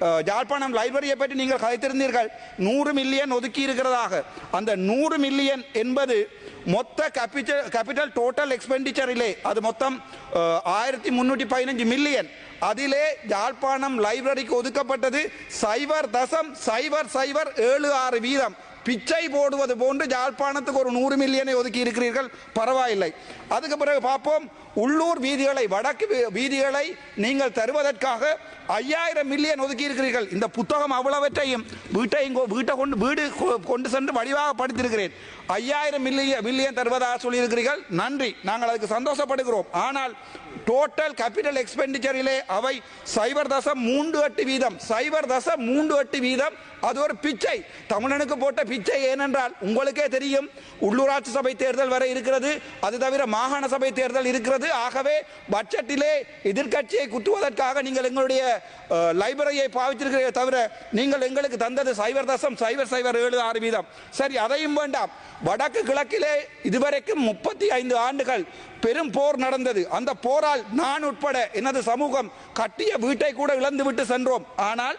அஹ், யாழ்ப்பாணம் லைப்ரரியை பற்றி நீங்கள் கதைத்திருந்தீர்கள். நூறு மில்லியன் ஒதுக்கி இருக்கிறதாக. அந்த நூறு மில்லியன் என்பது மொத்த கேபிட்டல் கேபிட்டல் டோட்டல் எக்ஸ்பெண்டிச்சரிலே அது மொத்தம் ஆயிரத்தி முன்னூற்றி பதினஞ்சு மில்லியன். அதிலே யாழ்ப்பாணம் லைப்ரரிக்கு ஒதுக்கப்பட்டது சைபர் தசம் சைபர் சைபர் ஏழு ஆறு வீதம். பிச்சை போடுவது போன்று யாழ்ப்பாணத்துக்கு ஒரு நூறு மில்லியனை ஒதுக்கி இருக்கிறீர்கள். பரவாயில்லை. அதுக்கு பிறகு பார்ப்போம். உள்ளூர் வீதிகளை வடக்கு வீ- வீதிகளை நீங்கள் தருவதற்காக ஐயாயிரம் மில்லியன் ஒதுக்கி இருக்கிறீர்கள். இந்த புத்தகம் அவ்வளவற்றையும் வீட்டையும் கொ- வீட்டை கொண்டு வீடு கொ- கொண்டு சென்று வடிவாக படித்திருக்கிறேன். ஐயாயிரம் மில்லியன் மில்லியன் தருவதாக சொல்லியிருக்கிறீர்கள். நன்றி. நாங்கள் அதுக்கு சந்தோஷப்படுகிறோம். ஆனால் டோட்டல் கேபிட்டல் எக்ஸ்பெண்டிச்சரிலே அவை சைபர் தசம் மூன்று எட்டு வீதம். சைபர் தசம் மூன்று எட்டு வீதம். அது ஒரு பிச்சை. தமிழனுக்கு போட்ட பிச்சை ஏனென்றால் உங்களுக்கே தெரியும். உள்ளூராட்சி சபை தேர்தல் வரை இருக்கிறது. அது தவிர மாகாண சபை தேர்தல் இருக்கிறது. ஆகவே பட்ஜெட்டிலே எதிர்க்கட்சியை குத்துவதற்காக நீங்கள் எங்களுடைய லைப்ரரியை பாவிச்சிருக்கிறீர்களே தவிர நீங்கள் எங்களுக்கு தந்தது சைபர் தசம் சைபர் சைபர் ஏழு ஆறு வீதம். சரி அதையும் வேண்டாம். வடக்கு கிழக்கிலே இதுவரைக்கும் முப்பத்தி ஐந்து ஆண்டுகள் பெரும் போர் நடந்தது. அந்த போரால் நான் உட்பட எனது சமூகம் கட்டிய வீட்டை கூட இழந்து விட்டு சென்றோம். ஆனால்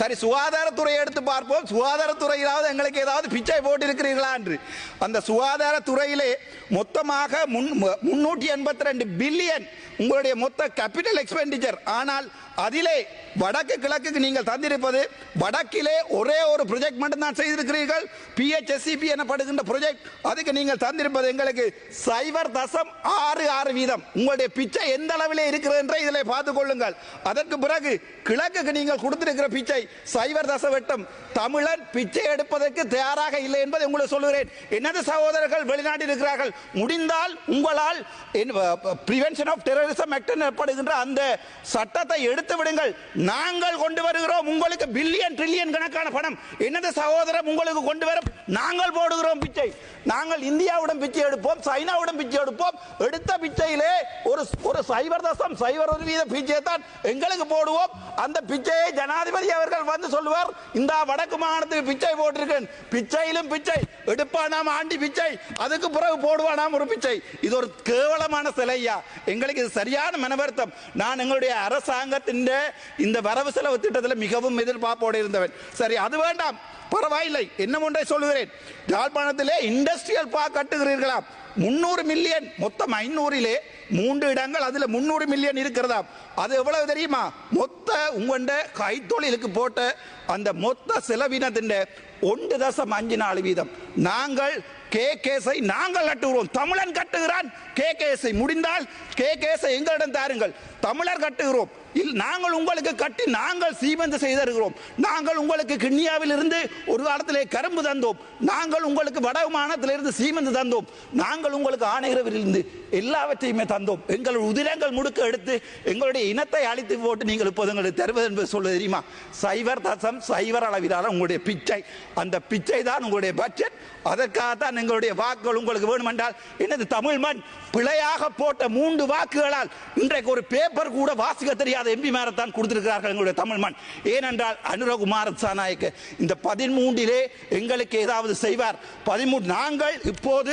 சரி சுகாதாரத்துறையை எடுத்து பார்ப்போம். சுகாதாரத்துறையிலாவது எங்களுக்கு ஏதாவது பிச்சை போட்டிருக்கிறீர்களா என்று. அந்த சுகாதாரத்துறையிலே மொத்தமாக முன் முன்னூற்றி எண்பத்தி ரெண்டு பில்லியன் உங்களுடைய மொத்த கேபிட்டல் எக்ஸ்பெண்டிச்சர் ஆனால் அதிலே வடக்கு கிழக்குக்கு நீங்கள் தந்திருப்பது வடக்கிலே ஒரே ஒரு ப்ரொஜெக்ட் மட்டும்தான் செய்திருக்கிறீர்கள். பிஹெச்எஸ்சிபி எனப்படுகின்ற ப்ரொஜெக்ட் அதுக்கு நீங்கள் தந்திருப்பது எங்களுக்கு சைபர் தசம் ஆறு ஆறு வீதம். உங்களுடைய பிச்சை எந்த அளவிலே இருக்கிறது என்றே இதில் பார்த்துக் கொள்ளுங்கள். அதற்கு பிறகு கிழக்குக்கு நீங்கள் கொடுத்திருக்கிற பிச்சை பிச்சை சைவர் தசவட்டம். தமிழன் பிச்சை எடுப்பதற்கு தயாராக இல்லை என்பதை உங்களுக்கு சொல்லுகிறேன். எனது சகோதரர்கள் வெளிநாட்டில் இருக்கிறார்கள். முடிந்தால் உங்களால் பிரிவென்ஷன் ஆஃப் டெரரிசம் ஆக்ட் எனப்படுகின்ற அந்த சட்டத்தை எடுத்து விடுங்கள். நாங்கள் கொண்டு வருகிறோம் உங்களுக்கு பில்லியன் ட்ரில்லியன் கணக்கான பணம். எனது சகோதரம் உங்களுக்கு கொண்டு வரும். நாங்கள் போடுகிறோம் பிச்சை. நாங்கள் இந்தியாவுடன் பிச்சை எடுப்போம் சைனாவுடன் பிச்சை எடுப்போம். எடுத்த பிச்சையிலே ஒரு ஒரு சைவர் தசம் சைவர் ஒரு வீத பிச்சையை தான் எங்களுக்கு போடுவோம். அந்த பிச்சையை ஜனாதிபதி தலைவர்கள் வந்து சொல்லுவார் இந்த வடக்கு மாகாணத்துக்கு பிச்சை போட்டிருக்கேன். பிச்சையிலும் பிச்சை. எடுப்பானாம் ஆண்டி பிச்சை. அதுக்கு பிறகு போடுவானாம் ஒரு பிச்சை. இது ஒரு கேவலமான சிலையா எங்களுக்கு இது சரியான மனவருத்தம். நான் எங்களுடைய அரசாங்கத்தின் இந்த வரவு செலவு திட்டத்தில் மிகவும் எதிர்பார்ப்போடு இருந்தவன். சரி அது வேண்டாம். பரவாயில்லை. என்ன ஒன்றை சொல்லுகிறேன். யாழ்ப்பாணத்திலே இண்டஸ்ட்ரியல் பார்க் கட்டுகிறீர்களா முன்னூறு மில்லியன் மொத்தம் ஐநூறிலே மூன்று இடங்கள் அதுல முன்னூறு மில்லியன் இருக்கிறதா? அது எவ்வளவு தெரியுமா? மொத்த உங்கண்ட கைத்தொழிலுக்கு போட்ட அந்த மொத்த செலவினத்தின் ஒன்று தசம் அஞ்சு நாலு வீதம். நாங்கள் கே கேஸை நாங்கள் கட்டுகிறோம். தமிழன் கட்டுகிறான். கே கேஸை முடிந்தால் கே கேஸை எங்களிடம் தாருங்கள். தமிழர் கட்டுகிறோம். நாங்கள் உங்களுக்கு கட்டி நாங்கள் சீமந்து செய்து தருகிறோம் நாங்கள் உங்களுக்கு கிண்ணியாவில் இருந்து ஒரு காலத்திலே கரும்பு தந்தோம். நாங்கள் உங்களுக்கு வடமானத்திலிருந்து சீமந்து தந்தோம். நாங்கள் உங்களுக்கு ஆணையரவிலிருந்து எல்லாவற்றையுமே தந்தோம். எங்கள் உதிரங்கள் முடுக்க எடுத்து எங்களுடைய இனத்தை அழித்து போட்டு நீங்கள் இப்போது எங்களுக்கு தருவது என்பது சொல்ல தெரியுமா? சைவர் தசம் சைவர் அளவிலான உங்களுடைய பிச்சை. அந்த பிச்சை தான் உங்களுடைய பட்ஜெட் தான் எங்களுடைய வாக்குகள் உங்களுக்கு வேணுமென்றால் எனது தமிழ் மண் பிழையாக போட்ட மூன்று வாக்குகளால் இன்றைக்கு ஒரு பேப்பர் கூட வாசிக்க தெரியாத எம்பி மேரத்தான் கொடுத்திருக்கிறார்கள் எங்களுடைய தமிழ் மண். ஏனென்றால் அனுரகுமார சாநாயக்க இந்த பதிமூன்றிலே எங்களுக்கு ஏதாவது செய்வார். பதிமூன்று நாங்கள் இப்போது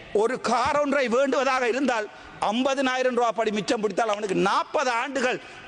ஒரு கார் ஒன்றை வேண்டுவதாக இருந்தால் ஐம்பதினாயிரம் ரூபாய் படி மிச்சம் பிடித்தால் அவனுக்கு நாற்பது ஆண்டுகள்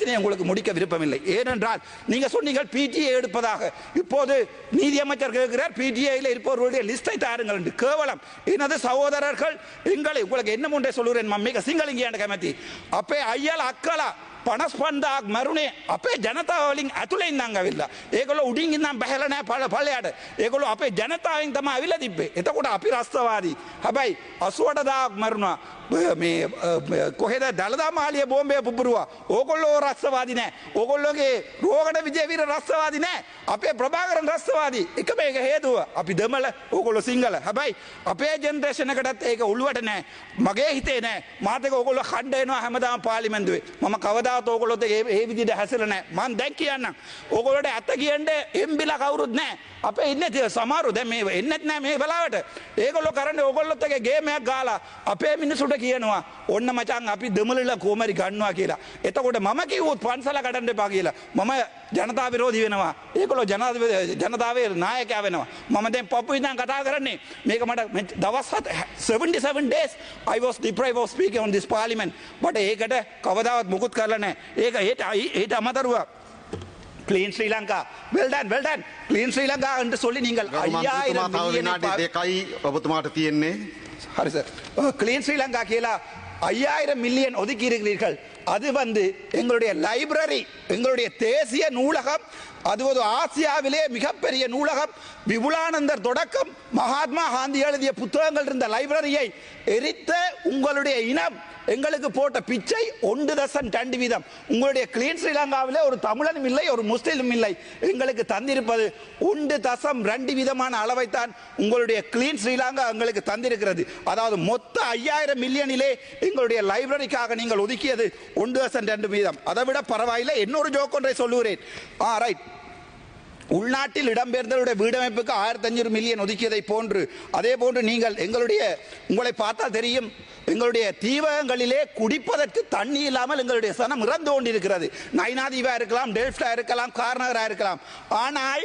பிரச்சனையை உங்களுக்கு முடிக்க விருப்பமில்லை. ஏனென்றால் நீங்க சொன்னீங்க பிடிஏ எடுப்பதாக. இப்போது நீதியமைச்சர் கேட்கிறார் பிடிஐயில் இருப்பவர்களுடைய லிஸ்டை தாருங்கள் என்று. கேவலம். எனது சகோதரர்கள் எங்களை உங்களுக்கு என்ன ஒன்றை சொல்லுகிறேன் மம்மிக சிங்களிங்க கமத்தி அப்பே ஐயால் அக்கலா. පනස්පන්දාක් මරුණේ අපේ ජනතාවලින් ඇතුළෙන් නංගවිල්ලා ඒකොල උඩින් ඉන්නම් බැහල නෑ පල පලයට ඒකොල අපේ ජනතාවෙන් තම අවිල තිබ්බේ. එතකොට අපි රස්තවාදී. හැබැයි අසුවටදාක් මරුණා. මේ කොහෙද? දළදා මාලිය බෝම්බය පුපුරුවා. ඕකොල්ලෝ රස්සවාදි නෑ. ඕකොල්ලෝගේ රෝගට විජයවීර රස්සවාදි නෑ. අපේ ප්‍රභාකරන් රස්සවාදී එක මේක හේතුව අපි දෙමල ඕකොල්ලො සිංහල. හැබැයි අපේ ජෙන්දේශනකටත් ඒක උළුවට නෑ. මගේ හිතේ නෑ. මාතක ඔකොල්ල කණ්ඩයනවා හැමදාම පාලිමෙන්දුවේ මම කවදාත් ඕකොලොත් ඒ ඒ විදිහට හැසිරෙන්නේ නැහැ. මම දැන් කියන්නම්. ඕගොල්ලෝට ඇත්ත කියන්න එම්බිලා කවුරුත් නැහැ. අපේ ඉන්නේ තිය සමහරු දැන් මේ එන්නෙත් නැහැ මේ වෙලාවට. ඒගොල්ලෝ කරන්නේ ඕගොල්ලොත් එක ගේමයක් ගාලා අපේ මිනිසුන්ට කියනවා ඔන්න මචං අපි දෙමළල කොමරි ගන්නවා කියලා. එතකොට මම කිව්වොත් පන්සල කඩන්න එපා කියලා. මම ජනතා විරෝධී වෙනවා. ඒගොල්ලෝ ජනාධිපති ජනතාවේ නායකයා වෙනවා. මම දැන් පපු ඉඳන් කතා කරන්නේ මේක මට මෙ- දවස් හත 77 days I was deprived of speaking on this parliament. but ඒකට කවදාවත් මුකුත් කරලා නැහැ ඒක ඒට ඒට අමතරව clean Sri Lanka well done well done clean Sri Lanka என்று சொல்லி நீங்கள் ගරු මන්ත්‍රීතුමා ஐயாயிரம் තව மில்லியனை විනාඩි පා- දෙකයි ඔබතුමාට තියෙන්නේ ஹரி சார் கிளீன் ஸ்ரீலங்கா கீழே ஐயாயிரம் மில்லியன் ஒதுக்கி இருக்கிறீர்கள் அது வந்து எங்களுடைய லைப்ரரி எங்களுடைய தேசிய நூலகம் அது ஒரு ஆசியாவிலே மிகப்பெரிய நூலகம் விபுலானந்தர் தொடக்கம் மகாத்மா காந்தி எழுதிய புத்தகங்கள் இருந்த லைப்ரரியை எரித்த உங்களுடைய இனம் எங்களுக்கு போட்ட பிச்சை ஒன்று தசம் ரெண்டு வீதம். உங்களுடைய கிளீன் ஸ்ரீலங்காவில் ஒரு தமிழனும் இல்லை ஒரு முஸ்லீமும் இல்லை. எங்களுக்கு தந்திருப்பது ஒன்று தசம் ரெண்டு விதமான அளவைத்தான் உங்களுடைய கிளீன் ஸ்ரீலங்கா எங்களுக்கு தந்திருக்கிறது. அதாவது மொத்த ஐயாயிரம் மில்லியனிலே எங்களுடைய லைப்ரரிக்காக நீங்கள் ஒதுக்கியது ஒன்று தசம் ரெண்டு வீதம். அதை விட பரவாயில்லை இன்னொரு ஜோக் ஒன்றை சொல்லுகிறேன். ஆ ரைட் உள்நாட்டில் இடம்பெயர்ந்தவருடைய வீடமைப்புக்கு ஆயிரத்தி அஞ்சூறு மில்லியன் ஒதுக்கியதை போன்று அதே போன்று நீங்கள் எங்களுடைய உங்களை பார்த்தால் தெரியும் எங்களுடைய தீவகங்களிலே குடிப்பதற்கு தண்ணி இல்லாமல் எங்களுடைய சனம் இறந்து கொண்டிருக்கிறது. நைனாதீவா இருக்கலாம் டெல்ஃப்டா இருக்கலாம் கார்னகரா இருக்கலாம். ஆனால்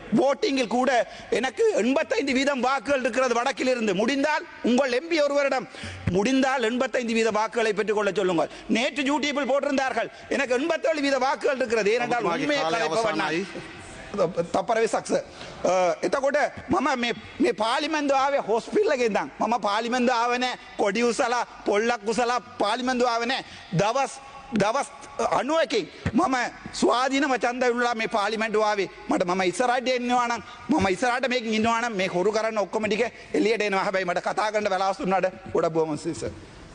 போட்டிங்கில் கூட எனக்கு எண்பத்தைந்து வீதம் வாக்குகள் இருக்கிறது வடக்கில் இருந்து முடிந்தால் உங்கள் எம்பி ஒருவரிடம் முடிந்தால் எண்பத்தைந்து வீத வாக்குகளை பெற்றுக்கொள்ள சொல்லுங்கள் நேற்று யூடியூபில் போட்டிருந்தார்கள் எனக்கு எண்பத்தேழு வீத வாக்குகள் இருக்கிறது ஏனென்றால் உண்மையை கலைப்பவன் తప్పరవి సక్సెస్ එතකොට මම මේ පාලිමෙන්ද ආවේ හොස්පිල්ලගෙන්දම් මම පාලිමෙන්ද ආවනෑ කොඩි උසලා පොල්ලක් උසලා පාලිමෙන්ද ආවනෑ දවස් දවස් අනුවකින් මම ස්වාධීනව චන්ද විල්ලා මේ පාලිමෙන්ටුවාවේ මට මම ඉස්සරට එන්නවානම් මම ඉස්සරට මේ ඉන්නවානම් මේ හොරු කරන්න ඔක්කොමටික එලියට එනවා හැබැයි මට කතා කරන්න වෙලාස්තුන්නට ගොඩ බොමසිස.